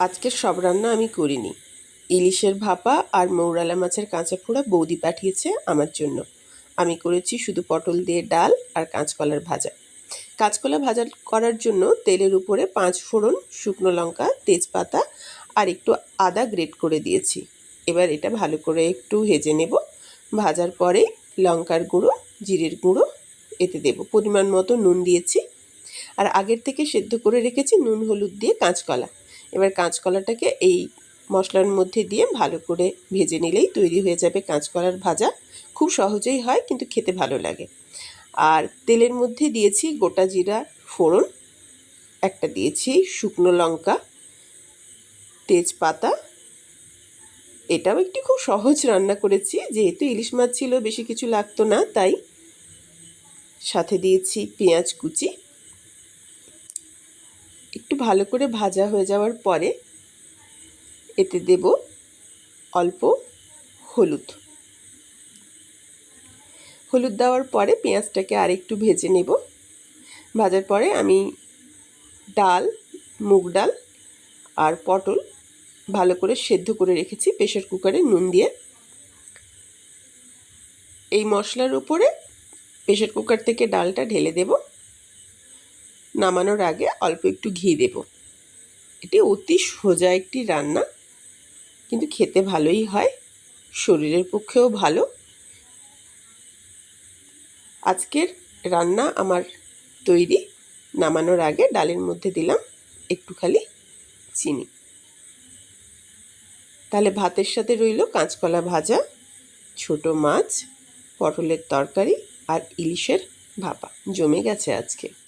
আজকের সব রান্না আমি করিনি। ইলিশের ভাপা আর মৌরালা মাছের কাঁচা ফোড়া বৌদি পাঠিয়েছে আমার জন্য। আমি করেছি শুধু পটল দিয়ে ডাল আর কাঁচকলার ভাজা। কাঁচকলা ভাজা করার জন্য তেলের উপরে পাঁচ ফোড়ন শুকনো লঙ্কা, তেজপাতা আর একটু আদা গ্রেট করে দিয়েছি। এবার এটা ভালো করে একটু ভেজে নেব। ভাজার পরে লঙ্কার গুঁড়ো, জিরের গুঁড়ো এতে দেব। পরিমাণ মতো নুন দিয়েছি। আর আগের থেকে সেদ্ধ করে রেখেছি নুন, হলুদ দিয়ে কাঁচকলা। এবার কাঁচকলাটাকে এই মশলার মধ্যে দিয়ে ভালো করে ভেজে নিলেই তৈরি হয়ে যাবে কাঁচকলার ভাজা। খুব সহজেই হয়, কিন্তু খেতে ভালো লাগে। আর তেলের মধ্যে দিয়েছি গোটা জিরা, ফোড়ন, একটা দিয়েছি শুকনো লঙ্কা, তেজপাতা। এটাও একটি খুব সহজ রান্না করেছি, যেহেতু ইলিশ মাছ ছিল, বেশি কিছু লাগতো না, তাই সাথে দিয়েছি পেঁয়াজ কুচি। ভালো করে ভাজা হয়ে যাওয়ার পরে এতে দেব অল্প হলুদ। হলুদ দেওয়ার পরে পেঁয়াজটাকে আরেকটু ভেজে নেব। ভাজার পরে আমি ডাল, মুগ ডাল আর পটল ভালো করে সেদ্ধ করে রেখেছি প্রেশার কুকারে নুন দিয়ে। এই মশলার উপরে প্রেশার কুকার থেকে ডালটা ঢেলে দেব। নামানোর আগে অল্প একটু ঘি দেব। এটি অতি সোজা একটি রান্না, কিন্তু খেতে ভালোই হয়, শরীরের পক্ষেও ভালো। আজকের রান্না আমার তৈরি। নামানোর আগে ডালের মধ্যে দিলাম একটু খালি চিনি। তাহলে ভাতের সাথে রইল কাঁচকলা ভাজা, ছোট মাছ, পটলের তরকারি আর ইলিশের ভাপা। জমে গেছে আজকে।